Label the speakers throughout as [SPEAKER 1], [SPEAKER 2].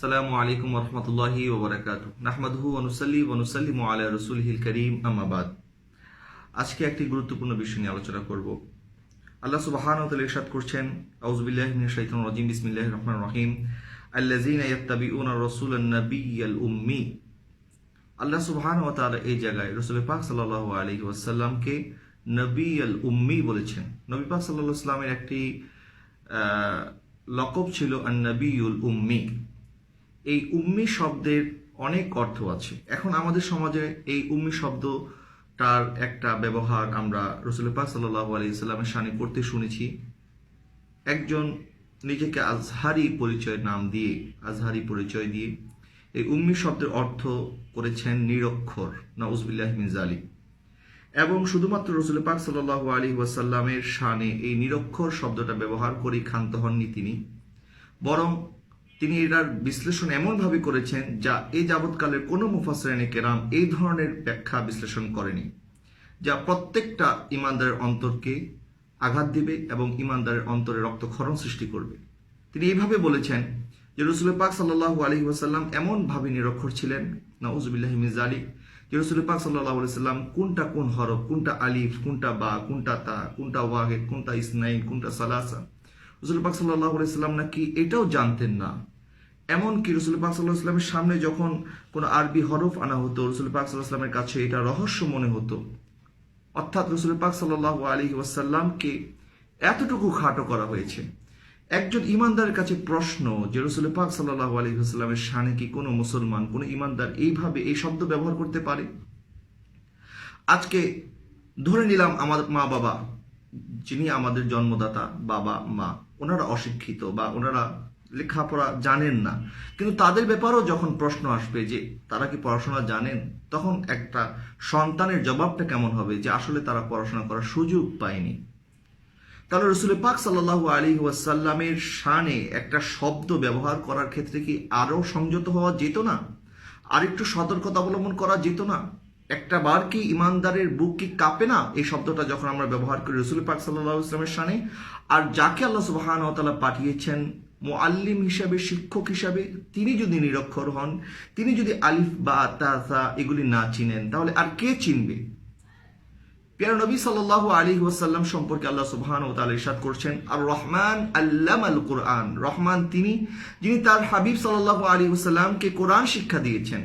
[SPEAKER 1] আসসালামু আলাইকুম রহমতুল্লাহি ওবরাকাত নাহমাদহু অনুসাল্লি অনুসাল্লিম আলা রসুলহিল করিম আমাবাদ আজকে একটি গুরুত্বপূর্ণ বিষয় নিয়ে আলোচনা করব। আল্লাহ সুবাহান তাল ইরশাদ করছেন আউজবিল্লাহ শাইতানির রাজিম, বিসমিল্লাহির রহমানির রহিম, আল্লাযীনা ইয়াত্তাবিউনা রাসূলান নাবিয়্যাল উম্মি। আল্লাহ সুবহানাহু ওয়া তাআলা এই জায়গায় রাসূল পাক সাল্লাল্লাহু আলাইহি ওয়াসাল্লামকে নবী আল উম্মি বলেছেন। নবী পাক সাল্লাল্লাহু আলাইহি ওয়াসাল্লামের একটি লকব ছিল আন নবিউল উম্মি। এই উম্মি শব্দের অনেক অর্থ আছে। এখন আমাদের সমাজে এই উম্মি শব্দটার একটা ব্যবহার আমরা রসুল পাক সাল্লাহ আলি সাল্লামের সামনে করতে শুনেছি। একজন নিজেকে আজহারি পরিচয় নাম দিয়ে, আজহারি পরিচয় দিয়ে এই উম্মি শব্দের অর্থ করেছেন নিরক্ষর, নউজবিল্লাহ মিন জালিম এবং শুধুমাত্র রসুল পাক সাল্লাহ আলী ওয়াসাল্লামের শানে এই নিরক্ষর শব্দটা ব্যবহার করে ক্ষান্ত হননি তিনি, বরং তিনি এটার বিশ্লেষণ এমনভাবে করেছেন যা এই যাবৎকালের কোনো মুফাসরেনে কেরাম এই ধরনের ব্যাখ্যা বিশ্লেষণ করেনি, যা প্রত্যেকটা ইমানদারের অন্তরকে আঘাত দিবে এবং ইমানদারের অন্তরে রক্তক্ষরণ সৃষ্টি করবে। তিনি এইভাবে বলেছেন যে রসুল পাক সাল্লাহ আলহি ওয়াসাল্লাম এমনভাবে নিরক্ষর ছিলেন, নাউজুবিল্লাহ মিজালি যে রসুল পাক সাল্লাহ সাল্লাম কোনটা কোন হরফ, কোনটা আলিফ, কোনটা বা, কোনটা তা, কোনটা ওয়াহেদ, কোনটা ইসনাইন, কোনটা সালাসা রসুল পাক সাল্লাহ সাল্লাম নাকি এটাও জানতেন না। এমনকি রসুল পাক সাল্লাহ সাল্লামের সামনে যখন কোনো আরবি হরফ আনা হতো, রসুল পাক সাল্লাহ সাল্লামের কাছে এটা রহস্য মনে হতো। অর্থাৎ রসুল পাক সাল্লাহ আলী ওয়াসাল্লামকে এতটুকু খাটো করা হয়েছে। একজন ইমানদারের কাছে প্রশ্ন যে রসুল পাক সাল্লাহ আলী ওয়াসাল্লামের সানে কি কোনো মুসলমান, কোনো ইমানদার এইভাবে এই শব্দ ব্যবহার করতে পারে? আজকে ধরে নিলাম আমার মা বাবা, যিনি আমাদের জন্মদাতা, বাবা, মা, ওনারা অশিক্ষিত বা ওনারা লেখাপড়া জানেন না। কিন্তু তাদের ব্যাপারেও যখন প্রশ্ন আসবে যে, তারা কি পড়াশোনা জানেন? তখন একটা সন্তানের জবাবটা কেমন হবে যে, আসলে তারা পড়াশোনা করার সুযোগ পায়নি। তাহলে রসুল পাক সাল্লাহ আলী ওয়াসাল্লামের শানে একটা শব্দ ব্যবহার করার ক্ষেত্রে কি আরও সংযত হওয়া যেত না? আর একটু সতর্কতা অবলম্বন করা যেত না? একটা বার কি ইমানদারের বুক কি কাঁপে না? এই শব্দটা যখন আমরা ব্যবহার করি রসুল পাক সাল্লাহ ইসলামের শানে, আর যাকে আল্লাহ সুবাহান তালা পাঠিয়েছেন মোয়াল্লিম হিসাবে, শিক্ষক হিসাবে তিনি যদি নিরক্ষর হন, তিনি যদি আলিফ বা তাসা এগুলি না চিনেন, তাহলে আর কে চিনবে? পিয়ার নবী সাল্লাহ আলী ওয়াসাল্লাম সম্পর্কে আল্লাহ সুবহান ও তালা ইরশাদ করছেন আর রহমান আল্লাম আল কোরআন। রহমান তিনি, যিনি তার হাবিব সাল্লাহ আলী ওসাল্লামকে কোরআন শিক্ষা দিয়েছেন।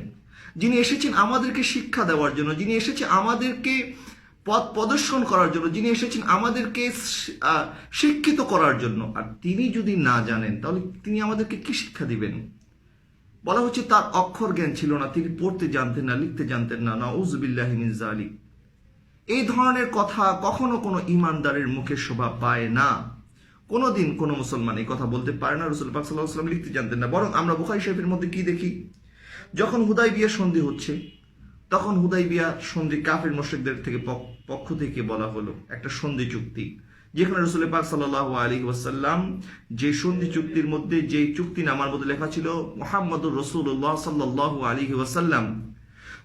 [SPEAKER 1] যিনি এসেছেন আমাদেরকে শিক্ষা দেওয়ার জন্য, যিনি এসেছে আমাদেরকে পথ প্রদর্শন করার জন্য, যিনি এসেছেন আমাদেরকে শিক্ষিত করার জন্য। আর তিনি যদি না জানেন, তাহলে তিনি আমাদেরকে কি শিক্ষা দিবেন? বলা হচ্ছে তার অক্ষর জ্ঞান ছিল না, তিনি পড়তে জানতেন না, লিখতে জানতেন না, নাউজুবিল্লাহ মিন জালিক এই ধরনের কথা কখনো কোনো ইমানদারের মুখে শোভা পায় না। কোনোদিন কোনো মুসলমান এই কথা বলতে পারে না রসুল পাক সাল্লাহ লিখতে জানতেন না। বরং আমরা বুখারি শরীফের মধ্যে কি দেখি? যখন হুদাই বিয়া সন্ধি হচ্ছে তখন হুদাই বিয়া সন্ধি কাফের মোশেকদের থেকে পক- পক্ষ থেকে বলা হলো একটা সন্ধি চুক্তি। যেখানে রসুল পাক সাল্লাহ আলী ওয়াসাল্লাম যে সন্ধি চুক্তির মধ্যে যে চুক্তি নামার মধ্যে লেখা ছিল, মোহাম্মদুর রসুল্লাহ সাল্লাহ আলী ওয়াসাল্লাম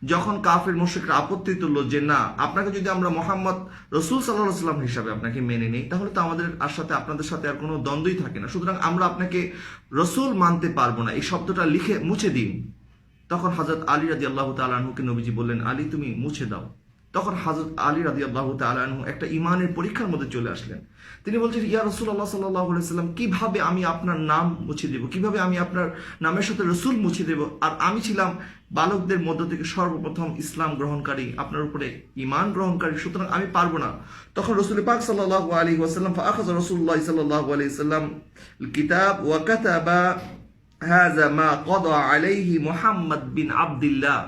[SPEAKER 1] যখন কাফের মুশরিকরা আপত্তি তুললো যে, না, আপনাকে যদি আমরা মোহাম্মদ রসুল সাল্লাহ সাল্লাম হিসাবে আপনাকে মেনে নিই, তাহলে তো আমাদের আর সাথে, আপনাদের সাথে আর কোনো দ্বন্দ্বই থাকে না। সুতরাং আমরা আপনাকে রসুল মানতে পারব না। এই শব্দটা লিখে মুছে দিন। তখন হাজরত আলী রাদি আল্লাহ তালাহুকে নবীজি বললেন, আলী, তুমি মুছে দাও। তখন হাজরত আলী রাদি আল্লাহ তালাহু একটা ইমানের পরীক্ষার মধ্যে চলে আসলেন। তিনি বলছেন, ইয়া রসুল আল্লাহ সাল্লাহ সাল্লাম কীভাবে আমি আপনার নাম মুছে দেব? কীভাবে আমি আপনার নামের সাথে রসুল মুছে দেব? আর আমি ছিলাম বালকদের মধ্য থেকে সর্বপ্রথম ইসলাম গ্রহণকারী, আপনার উপরে ইমান গ্রহণকারী, সুতরাং আমি পারব না। তখন রসুল পাক সাল্লাহ আলী ওয়াসাল্লাম ফাখাজ রসুল্লাহ সাল্লাহ আলি সাল্লাম কিতাব ওয়াকাতাবা বিন আবদুল্লাহ।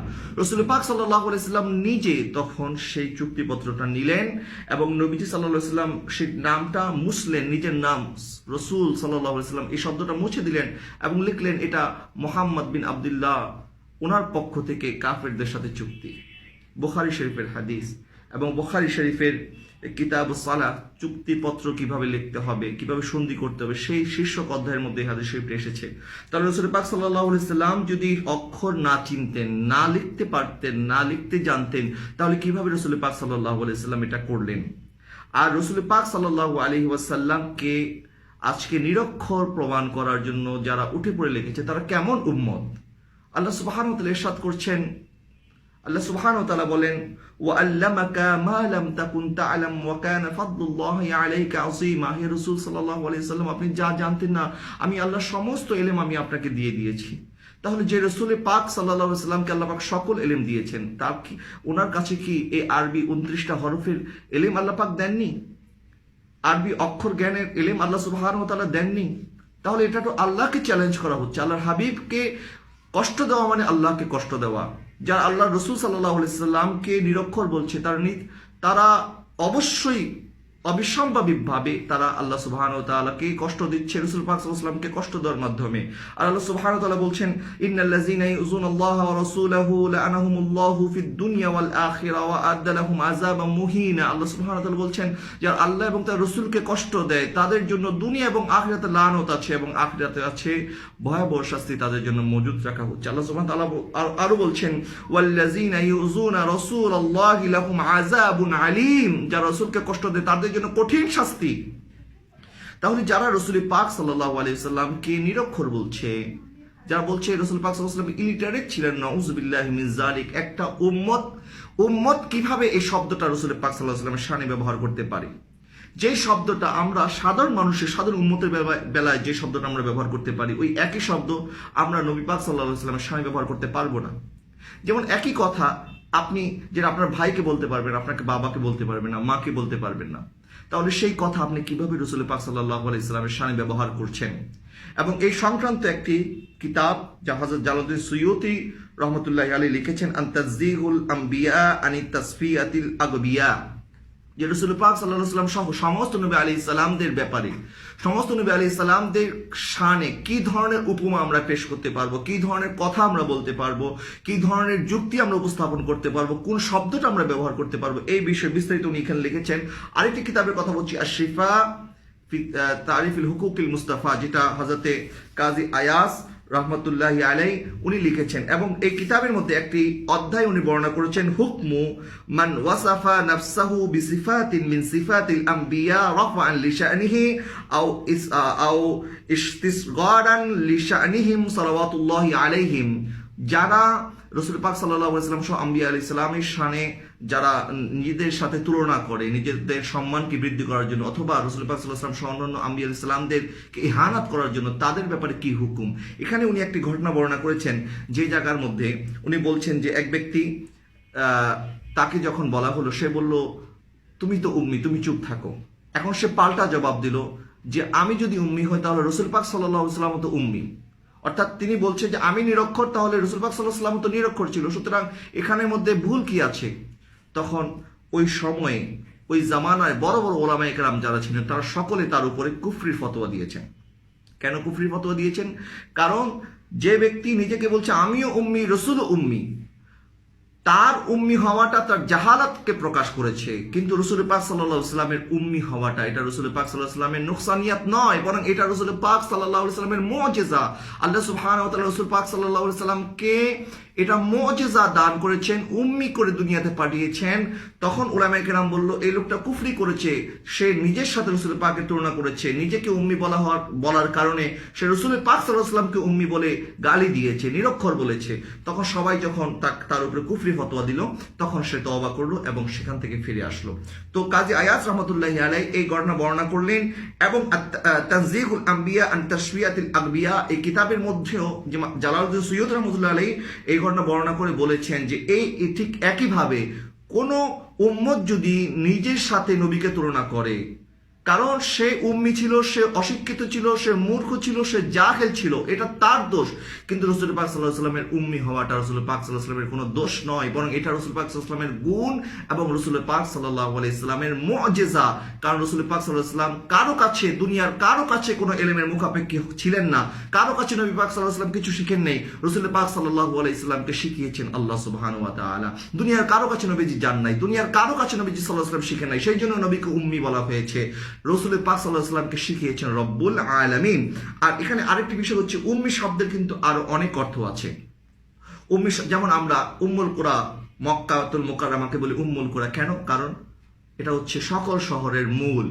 [SPEAKER 1] রসুল পাক সাল্লাহ নিজে তখন সেই চুক্তিপত্রটা নিলেন এবং নবীজি সাল্লাহ সাল্লাম সেই নামটা মুছলেন নিজের নাম রসুল সাল্লাহ সাল্লাম এই শব্দটা মুছে দিলেন এবং লিখলেন এটা মোহাম্মদ বিন আবদুল্লাহ ওনার পক্ষ থেকে কাফেরদের সাথে চুক্তি। বোখারি শরীফের হাদিস এবং বোখারি শরীফের কিতাব সালা চুক্তিপত্র কীভাবে লিখতে হবে, কীভাবে সন্ধি করতে হবে, সেই শীর্ষক অধ্যায়ের মধ্যে হাদিস শরীফটা এসেছে। তাহলে রসুল পাক সাল্লাহ সাল্লাম যদি অক্ষর না চিনতেন, না লিখতে পারতেন, না লিখতে জানতেন, তাহলে কীভাবে রসুল পাক সাল্লাহ সাল্লাম এটা করলেন? আর রসুল পাক সাল্লাহ আলহি ওয়াসাল্লামকে আজকে নিরক্ষর প্রমাণ করার জন্য যারা উঠে পড়ে লিখেছে, তারা কেমন উম্মত? আল্লাহ সুবাহান এরশাদ করছেন আল্লাহ সুবহান তাআলা বলেন ওয়া আল্লামাকা মা লাম তাকুন তা'লাম ওয়া কানা ফাদলুল্লাহি আলাইকা আযীমা। হে রাসূল সাল্লাল্লাহু আলাইহি সাল্লাম আপনি যা জানতেন না, আমি আল্লাহর সমস্ত এলেম আমি আপনাকে দিয়ে দিয়েছি। তাহলে যে রসুলের পাক আলাইহি সাল্লামকে আল্লাহ পাক সকল এলেম দিয়েছেন, তার কি, ওনার কাছে কি এই আরবি উনত্রিশটা হরফের এলেম আল্লাহ পাক দেননি? আরবি অক্ষর জ্ঞানের এলেম আল্লাহ সুবহান তাআলা দেননি? তাহলে এটা তো আল্লাহকে চ্যালেঞ্জ করা হচ্ছে। আল্লাহর হাবিবকে কষ্ট দেওয়া মানে আল্লাহকে কষ্ট দেওয়া। যারা আল্লাহ রসুল সাল্লাহ সাল্লামকে নিরক্ষর বলছে তার তারা অবশ্যই অবিসম্ভাবিকভাবে তারা আল্লাহ সুবহান ও তাআলাকে কষ্ট দিচ্ছে, রসুল পাক সাল্লামকে কষ্ট দেওয়ার মাধ্যমে। আর আল্লাহ সুবহান তাআলা বলছেন, ইন্নাল্লাযীনা ইউযুনা আল্লাহ ওয়া রাসূলাহু লাআনাহুমুল্লাহু ফিদ দুনিয়া ওয়াল আখিরা ওয়া আ'আদ্দা লাহুম আযাবাম মুহিনা। আল্লাহ সুবহান তাআলা বলছেন, যারা আল্লাহ এবং তার রসুলকে কষ্ট দেয়, তাদের জন্য দুনিয়া এবং আখিরাতে লানত আছে এবং আখিরাতে আছে ভয়াবহ শাস্তি তাদের জন্য মজুদ রাখা হচ্ছে। আল্লাহ সুবহান তাআলা আর- বলছেন, ওয়াল্লাযীনা ইউযুনা রাসূলাল্লাহি লাহুম আযাবুন আলীম। যারা রসুলকে কষ্ট দেয়, তাদের জন্য কঠিন শাস্তি। তাহলে যারা রসুল পাক সাল্লাহ আলাইসাল্লামকে নিরক্ষর বলছে, যারা বলছে রসুল পাক সাল্লাম ইলিটারেট ছিলেন, নউজুবিল্লাহ মিন জালিক একটা উম্মত উম্মত কীভাবে এই শব্দটা রসুল পাক সাল্লাহ সাল্লামের সানে ব্যবহার করতে পারে? যে শব্দটা আমরা সাধারণ মানুষের, সাধারণ উম্মতের বেলা- বেলায় যে শব্দটা আমরা ব্যবহার করতে পারি, ওই একই শব্দ আমরা নবী পাক সাল্লাহ সাল্লামের সানে ব্যবহার করতে পারব না। যেমন একই কথা আপনি, যেটা আপনার ভাইকে বলতে পারবেন, আপনাকে বাবাকে বলতে পারবেন না, মাকে বলতে পারবেন না। তাহলে সেই কথা আপনি কীভাবে রসুল পাক সাল্লাহ ইসলামের সামনে ব্যবহার করছেন? এবং এই সংক্রান্ত একটি কিতাব যা হজরত জালুদ্দিন সৈয়দি রহমতুল্লাহ আলী লিখেছেন আন্তাজিহুল আম্বিয়া আনি তাসফিয়াতিল আগবিয়া। যে রসুল পাক সাল্লাহ সাল্লাম সহ সমস্ত নবী আলী ইসলামদের ব্যাপারে, সমস্ত নবী আলী ইসলামদের শানে কি ধরনের উপমা আমরা পেশ করতে পারব, কি ধরনের কথা আমরা বলতে পারব, কি ধরনের যুক্তি আমরা উপস্থাপন করতে পারব, কোন শব্দটা আমরা ব্যবহার করতে পারব, এই বিষয়ে বিস্তারিত উনি এখানে লিখেছেন। আরেকটি কিতাবের কথা বলছি আশিফা তারিফুল হুকুকিল মুস্তাফা, যেটা হজরতে কাজী আয়াস রহমতুল্লাহ আলাই উনি লিখেছেন এবং এই কিতাবের মধ্যে একটি অধ্যায় উনি বর্ণনা করেছেন, হুকমু মান ওয়াসাফা নাফসাহু বিসিফাতিন মিন সিফাতিল আম্বিয়া রাফআন লিশানিহি আও ইস আও ইস্তিসগারান লিশানিহিম সালাওয়াতুল্লাহি আলাইহিম। যারা রসুল পাক সাল্লাম সহ আম্বিয়া আলী ইসলামের শানে যারা নিজেদের সাথে তুলনা করে, নিজেদের সম্মানকে বৃদ্ধি করার জন্য, অথবা রসুল পাক সাল্লাম সহ অন্যান্য আম্বিয়া ইসলামদেরকে ইহানাত করার জন্য তাদের ব্যাপারে কি হুকুম? এখানে উনি একটি ঘটনা বর্ণনা করেছেন, যে জায়গার মধ্যে উনি বলছেন যে এক ব্যক্তি তাকে যখন বলা হলো, সে বলল, তুমি তো উম্মি, তুমি চুপ থাকো। এখন সে পাল্টা জবাব দিল যে, আমি যদি উম্মি হই, তাহলে রসুল পাক সাল্লাহ তো উম্মি। অর্থাৎ তিনি বলছে যে, আমি নিরক্ষর, তাহলে রসুল পাক সাল্লাহ সাল্লাম তো নিরক্ষর ছিল, সুতরাং এখানের মধ্যে ভুল কি আছে? তখন ওই সময়ে, ওই জামানায় বড় বড় ওলামা একরাম যারা ছিলেন, তারা সকলে তার উপরে কুফরির ফতোয়া দিয়েছেন। কেন কুফরির ফতোয়া দিয়েছেন? কারণ যে ব্যক্তি নিজেকে বলছে, আমিও উম্মি রসুল উম্মি। তার উম্মি হওয়াটা তার জাহালাতকে প্রকাশ করেছে। কিন্তু রসুল পাক সাল্লাহ সাল্লামের উম্মি হওয়াটা এটা রসুল পাক সাল্লাহ সাল্লামের নুকসানিয়াত নয়, বরং এটা রসুল পাক সাল্লাহ সাল্লামের মজেজা। আল্লাহ সুবহান রসুল পাক সাল্লাহ সাল্লামকে এটা মজেজা দান করেছেন, উম্মি করে দুনিয়াতে পাঠিয়েছেন। তখন ওলামাই কেরাম বলল, এই লোকটা কুফরি করেছে, সে নিজের সাথে রসুল পাকের তুলনা করেছে। নিজেকে উম্মি বলা হওয়ার, বলার কারণে সে রসুল পাক সাল্লাহ সাল্লামকে উম্মি বলে গালি দিয়েছে, নিরক্ষর বলেছে। তখন সবাই যখন তার উপরে কুফরি ফতোয়া দিল। তখন সে তওবা করল এবং সেখান থেকে ফিরে আসলো। তো কাজী আয়াস রহমতুল্লাহ আলাই এই ঘটনা বর্ণনা করলেন এবং তানজিহুল আম্বিয়া আন তাসফিয়াতিল আগবিয়া এই কিতাবের মধ্যেও যে জালালউদ্দিন সৈয়দ রহমতুল্লাহ আলাই এই ঘটনা বর্ণনা করে বলেছেন যে এই ঠিক একইভাবে কোনো উম্মত যদি নিজের সাথে নবীকে তুলনা করে কারণ সে উম্মি ছিল, সে অশিক্ষিত ছিল, সে মূর্খ ছিল, সে জাহেল ছিল, এটা তার দোষ। কিন্তু রসুল পাক সাল্লাহ সাল্লামের উম্মি হওয়াটা রসুল পাক সাল্লাহ সাল্লামের কোনো দোষ নয়, বরং এটা রসুল পাক সাল্লামের গুণ এবং রসুল পাক সাল্লাহ ইসলামের মজেজা। কারণ রসুল পাক সাল্লাহ সাল্লাম কারও কাছে, দুনিয়ার কারও কাছে কোনো এলেমের মুখাপেক্ষী ছিলেন না। কারও কাছে নবী পাক সাল্লাহ সাল্লাম কিছু শিখেন নেই। রসুল পাক সাল্লাহ ইসলামকে শিখিয়েছেন আল্লাহ সুবহান তাআলা। দুনিয়ার কারও কাছে নবীজি জান নাই, দুনিয়ার কারও কাছে নবীজি সাল্লাহ সাল্লাম শিখেন নাই। সেই জন্য নবীকে উম্মি বলা হয়েছে। রসুল পাক সাল্লাহ সাল্লামকে শিখিয়েছেন রব্বুল আলামিন। আর এখানে আরেকটি বিষয় হচ্ছে, উম্মি শব্দের কিন্তু আরও অনেক অর্থ আছে। উম্মি যেমন আমরা উম্মুল কুরা, মক্কাতুল মোকাররামাকে বলি উম্মুল কুরা। কেন? কারণ এটা হচ্ছে সকল শহরের মূল।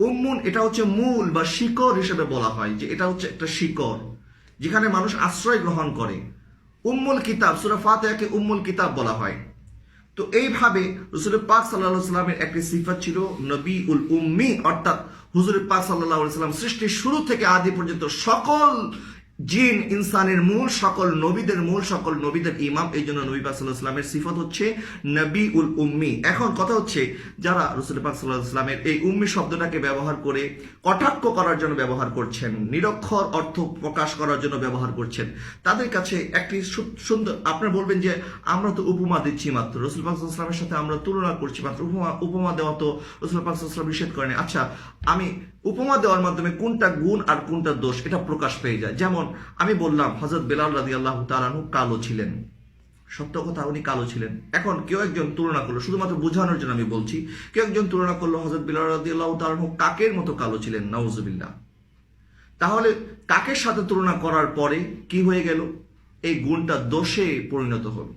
[SPEAKER 1] উম্মুন এটা হচ্ছে মূল বা শিকড় হিসেবে বলা হয় যে এটা হচ্ছে একটা শিকড় যেখানে মানুষ আশ্রয় গ্রহণ করে। উম্মুল কিতাব, সুরা ফাতেহাকে উম্মুল কিতাব বলা হয়। তো এইভাবে রসুল পাক সাল্লা সাল্লামের একটি সিফাত ছিল নবী উল উম্মি, অর্থাৎ হুজুর পাক সাল্লাহ সাল্লাম সৃষ্টির শুরু থেকে আদি পর্যন্ত সকল জিন ইনসানের মূল সকল নবীদের মূল সকল নবীদের ইমাম, এই জন্য নবী পাক সাল্লাহ সিফত হচ্ছে নবী উল উম্মি। এখন কথা হচ্ছে যারা রসুল পাক সাল্লাহ এই উম্মি শব্দটাকে ব্যবহার করে কটাক্ষ করার জন্য ব্যবহার করছেন, নিরক্ষর অর্থ প্রকাশ করার জন্য ব্যবহার করছেন। তাদের কাছে একটি সুন্দর আপনারা বলবেন যে আমরা তো উপমা দিচ্ছি মাত্র, রসুল পাক সাল্লাল্লাহু সাথে আমরা তুলনা করছি মাত্র। উপমা উপমা দেওয়া তো রসুল পাক সাল্লাল্লাহু নিষেধ করেন। আচ্ছা আমি উপমা দেওয়ার মাধ্যমে কোনটা গুণ আর কোনটা দোষ, এটা প্রকাশ পেয়ে যায়। যেমন আমি বললাম হজরত বেলাল রাদি আল্লাহ তালানু কালো ছিলেন। সত্য কথা, উনি কালো ছিলেন। এখন কেউ একজন তুলনা করল, শুধুমাত্র বোঝানোর জন্য আমি বলছি, কেউ একজন তুলনা করল হজরত বিলাল রাদি আল্লাহ তালানু কাকের মতো কালো ছিলেন, নাউজুবিল্লাহ। তাহলে কাকের সাথে তুলনা করার পরে কি হয়ে গেল? এই গুণটা দোষে পরিণত হলো।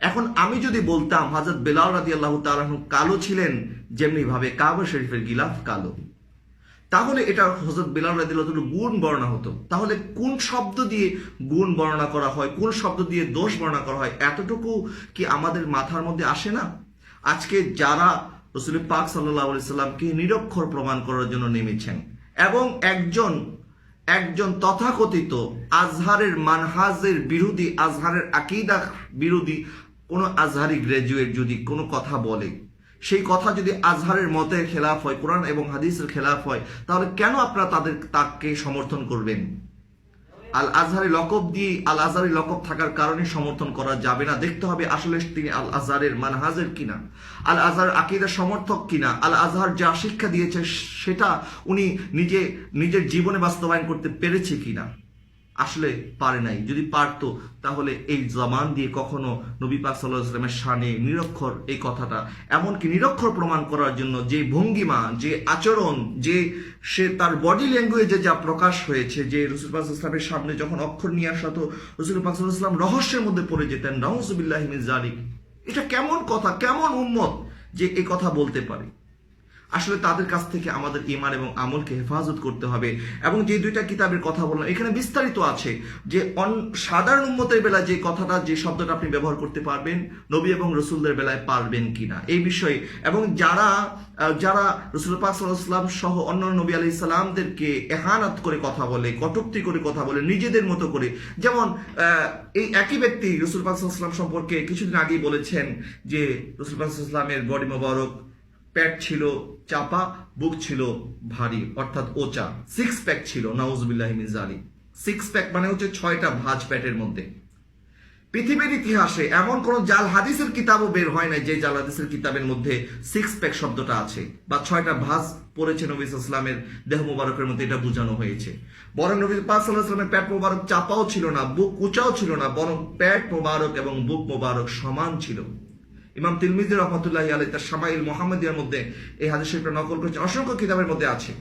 [SPEAKER 1] এখন আমি যদি বলতাম হাজরত বেলাল রাদি আল্লাহ তালাহু কালো ছিলেন যেমনি ভাবে কাবা শরীফের গিলাফ কালো। তাহলে এটা হজরত বেলাল রাদিল্লাহ গুণ বর্ণনা হতো। তাহলে কোন শব্দ দিয়ে গুণ বর্ণনা করা হয়, কোন শব্দ দিয়ে দোষ বর্ণনা করা হয়, এতটুকু কি আমাদের মাথার মধ্যে আসে না? আজকে যারা রসুল পাক সাল্লাহ সাল্লামকে নিরক্ষর প্রমাণ করার জন্য নেমেছেন এবং একজন একজন তথাকথিত আজহারের মানহাজের বিরোধী, আজহারের আকিদা বিরোধী কোনো আজহারি গ্রাজুয়েট যদি কোনো কথা বলে সেই কথা যদি আজহারের মতের খেলাফ হয়, কোরআন এবং হাদিসের খেলাফ হয়, তাহলে কেন আপনারা তাদের তাকে সমর্থন করবেন? আল আজহারি লকব দিয়ে আল আজহারি লকব থাকার কারণে সমর্থন করা যাবে না। দেখতে হবে আসলে তিনি আল আজহারের মানহাজের কিনা, আল আজহার আকিদার সমর্থক কিনা, আল আজহার যা শিক্ষা দিয়েছে সেটা উনি নিজে, নিজের জীবনে বাস্তবায়ন করতে পেরেছে কিনা। আসলে পারে নাই। যদি পারতো, তাহলে এই জমান দিয়ে কখনো নবী পাক সাল্লাহ শানে নিরক্ষর এই কথাটা, এমনকি নিরক্ষর প্রমাণ করার জন্য যে ভঙ্গিমা, যে আচরণ, যে সে তার বডি ল্যাঙ্গুয়েজে যা প্রকাশ হয়েছে, যে রসুল পাক ইসলামের সামনে যখন অক্ষর নিয়ে আসা রসুল পাক ইসলাম রহস্যের মধ্যে পড়ে যেতেন নওয়াজুবিল্লাহ জালিক এটা কেমন কথা, কেমন উম্মত যে এই কথা বলতে পারে? আসলে তাদের কাছ থেকে আমাদের ইমান এবং আমলকে হেফাজত করতে হবে। এবং যে দুইটা কিতাবের কথা বললাম, এখানে বিস্তারিত আছে যে অন সাধারণ উন্মতের বেলায় যে কথাটা, যে শব্দটা আপনি ব্যবহার করতে পারবেন, নবী এবং রসুলদের বেলায় পারবেন কিনা, এই বিষয়ে। এবং যারা যারা রসুল পাক সাল্লাম সহ অন্য নবী আলি সাল্লামদেরকে এহানাত করে কথা বলে, কটুক্তি করে কথা বলে, নিজেদের মতো করে, যেমন এই একই ব্যক্তি রসুল পাক সাল্লাম সম্পর্কে কিছুদিন আগেই বলেছেন যে রসুল পাক সাল্লামের বডি মোবারক প্যাট ছিল চাপা বুক ছিল ভারী, অর্থাৎ ওচা। সিক্স প্যাক ছিল, নাউজবিল্লাহ মিজালি সিক্স প্যাক মানে হচ্ছে ছয়টা ভাঁজ প্যাটের মধ্যে। পৃথিবীর ইতিহাসে এমন কোন জাল হাদিসের কিতাবও বের হয় না যে জাল হাদিসের কিতাবের মধ্যে সিক্স প্যাক শব্দটা আছে বা ছয়টা ভাঁজ পড়েছে নবী ইসলামের দেহ মোবারকের মধ্যে, এটা বোঝানো হয়েছে। বরং নবী ইসলামের প্যাট মোবারক চাপাও ছিল না, বুক উঁচাও ছিল না, বরং প্যাট মোবারক এবং বুক মোবারক সমান ছিল। ইমাম তিলমিজি রহমতুল্লাহ আলী তার সামাইল মোহাম্মদিয়ার মধ্যে এই হাদিস শরীফটা নকল করেছে। অসংখ্য কিতাবের মধ্যে আছে।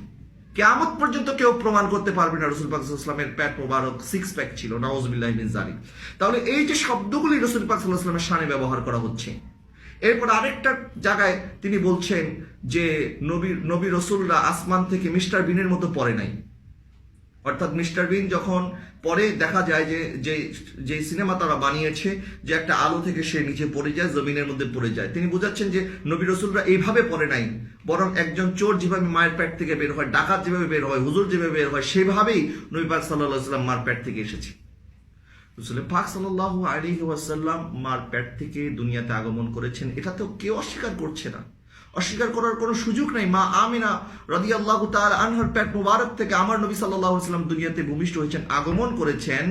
[SPEAKER 1] কেয়ামত পর্যন্ত কেউ প্রমাণ করতে পারবে না রসুল পাক ইসলামের প্যাট মোবারক সিক্স প্যাক ছিল মিন জালিক তাহলে এই যে শব্দগুলি রসুল পাক ইসলামের সানে ব্যবহার করা হচ্ছে, এরপর আরেকটা জায়গায় তিনি বলছেন যে নবী নবী রসুলরা আসমান থেকে মিস্টার বিনের মতো পড়ে নাই। অর্থাৎ মিস্টার বিন যখন পরে দেখা যায় যে যে সিনেমা তারা বানিয়েছে, যে একটা আলো থেকে সে নিচে পড়ে যায়, জমিনের মধ্যে পড়ে যায়। তিনি বোঝাচ্ছেন যে, নবী রসুলরা এইভাবে পড়ে নাই। বরং একজন চোর যেভাবে মায়ের প্যাট থেকে বের হয়, ডাকাত যেভাবে বের হয়, হুজুর যেভাবে বের হয়, সেভাবেই নবী পাক সাল্লাহ সাল্লাম মার প্যাট থেকে এসেছে। রসুল পাক সাল্লাহ আলী ওয়াসাল্লাম মার প্যাট থেকে দুনিয়াতে আগমন করেছেন। এটা তো কেউ অস্বীকার করছে না। অস্বীকার করার কোনো সুযোগ নাই। মা আমিনা রদি আল্লাহ তার আনহার পেট মুবারক থেকে আমার নবী সাল্লাহ সাল্লাম দুনিয়াতে ভূমিষ্ঠ হয়েছেন, আগমন করেছেন।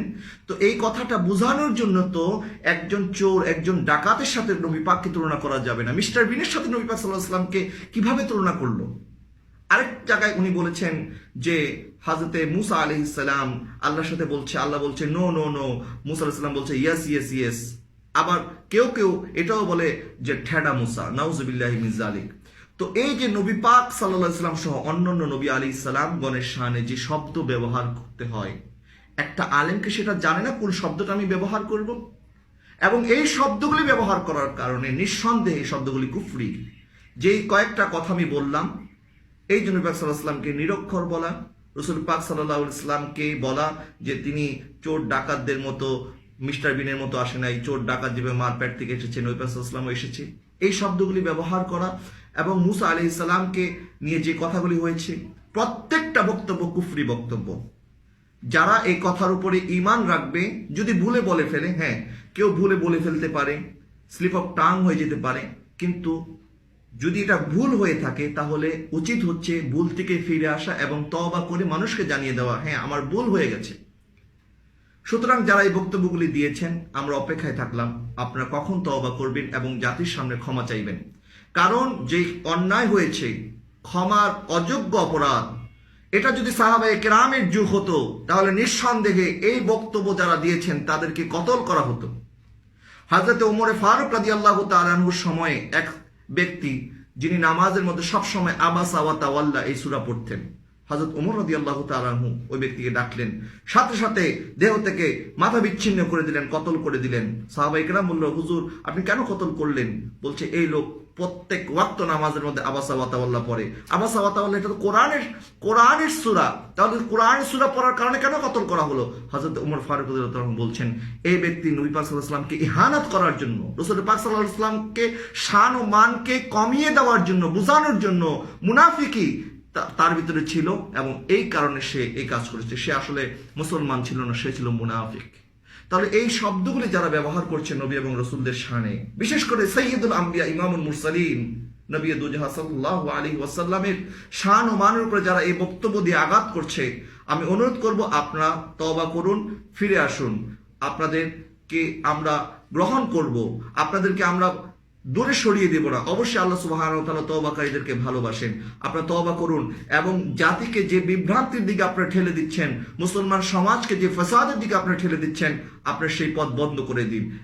[SPEAKER 1] তো এই কথাটা বোঝানোর জন্য তো একজন চোর, একজন ডাকাতের সাথে নবী পাককে তুলনা করা যাবে না। মিস্টার বিনের সাথে নবী পাক সাল্লাহ সাল্লামকে কীভাবে তুলনা করল? আরেক জায়গায় উনি বলেছেন যে হাজরতে মুসা আলি আল্লাহর সাথে বলছে, আল্লাহ বলছে, নো নো নো। মুসা আলাইহিস সালাম বলছে ইয়েস ইয়েস ইয়েস আবার কেউ কেউ এটাও বলে যে ঠেডা মুসা, নাউজুবিল্লাহি মিন জালিক তো এই যে নবী পাক সাল্লাল্লাহু আলাইহি সাল্লাম সহ অন্যান্য নবী আলী ইসলাম গণের শানে যে শব্দ ব্যবহার করতে হয়, একটা আলেমকে সেটা জানে না কোন শব্দটা আমি ব্যবহার করব? এবং এই শব্দগুলি ব্যবহার করার কারণে নিঃসন্দেহে এই শব্দগুলি কুফরি। যেই কয়েকটা কথা আমি বললাম, এই জন্য পাক সাল্লাহ ইসলামকে নিরক্ষর বলা, রসুল পাক সাল্লাহ ইসলামকে বলা যে তিনি চোর ডাকাতদের মতো মিস্টার বিনের মতো আসে নাই, চোর ডাকাত যেভাবে মারপ্যাট থেকে এসেছে ওয়াসাল্লামও এসেছে। এই শব্দগুলি ব্যবহার করা এবং মুসা আলি ইসলামকে নিয়ে যে কথাগুলি হয়েছে, প্রত্যেকটা বক্তব্য কুফরি বক্তব্য। যারা এই কথার উপরে ইমান রাখবে, যদি ভুলে বলে ফেলে হ্যাঁ কেউ ভুলে বলে ফেলতে পারে স্লিপ অফ টাং হয়ে যেতে পারে, কিন্তু যদি এটা ভুল হয়ে থাকে, তাহলে উচিত হচ্ছে ভুল থেকে ফিরে আসা এবং তবা করে মানুষকে জানিয়ে দেওয়া হ্যাঁ আমার ভুল হয়ে গেছে। সুতরাং যারা এই বক্তব্যগুলি দিয়েছেন, আমরা অপেক্ষায় থাকলাম, আপনারা কখন তওবা করবেন এবং জাতির সামনে ক্ষমা চাইবেন। কারণ যে অন্যায় হয়েছে, ক্ষমার অযোগ্য অপরাধ, এটা যদি সাহাবায়ে কেরামের যুগ হতো, তাহলে নিঃসন্দেহে এই বক্তব্য যারা দিয়েছেন, তাদেরকে কতল করা হতো। হাজরতে ওমরে ফারুক রাজি আল্লাহ তালাহুর সময়ে এক ব্যক্তি, যিনি নামাজের মধ্যে সবসময় আবাস আওয়াতাওয়াল্লা এই সুরা পড়তেন হজরত ওমর রদি আল্লাহ তালাহু ওই ব্যক্তিকে ডাকলেন। সাথে সাথে দেহ থেকে মাথা বিচ্ছিন্ন করে দিলেন, কতল করে দিলেন। সাহাবাইকরাম বলল, হুজুর, আপনি কেন কতল করলেন? বলছে, এই লোক প্রত্যেক ওয়াক্ত নামাজের মধ্যে আবাসা ওয়াতাওয়াল্লাহ পড়ে। আবাসা ওয়াতাওয়াল্লাহ এটা তো কোরআনের কোরআনের সুরা। তাহলে কোরআনের সুরা পড়ার কারণে কেন কতল করা হলো? হজরত উমর ফারুক বলছেন, এই ব্যক্তি নবী পাক সাল্লাল্লাহু আলাইহি ওয়াসাল্লামকে ইহানাত করার জন্য, রাসূল পাক সাল্লাল্লাহু আলাইহি ওয়াসাল্লামকে শান ও মানকে কমিয়ে দেওয়ার জন্য, বোঝানোর জন্য মুনাফিকি তার ভিতরে ছিল এবং এই কারণে সে এই কাজ করেছে। সে আসলে মুসলমান ছিল না, সে ছিল মুনাফিক। তাহলে এই শব্দগুলি যারা ব্যবহার করছে নবী এবং রসুলদের শানে বিশেষ করে সৈয়দুল আম্বিয়া, ইমামুল মুরসালিন, নবী দুজহা সাল্লাল্লাহু আলাইহি ওয়াসাল্লামের শান ও মানের উপরে যারা এই বক্তব্য দিয়ে আঘাত করছে, আমি অনুরোধ করব আপনারা তওবা করুন, ফিরে আসুন। আপনাদেরকে আমরা গ্রহণ করব। আপনাদেরকে আমরা দূরে সরিয়ে দেব না। অবশ্যই আল্লাহ সুবাহানতালা তবাকারীদেরকে ভালোবাসেন। আপনার তবা করুন এবং জাতিকে যে বিভ্রান্তির দিকে আপনারা ঠেলে দিচ্ছেন, মুসলমান সমাজকে যে ফসাদের দিকে আপনারা ঠেলে দিচ্ছেন, আপনার সেই পথ বন্ধ করে দিন।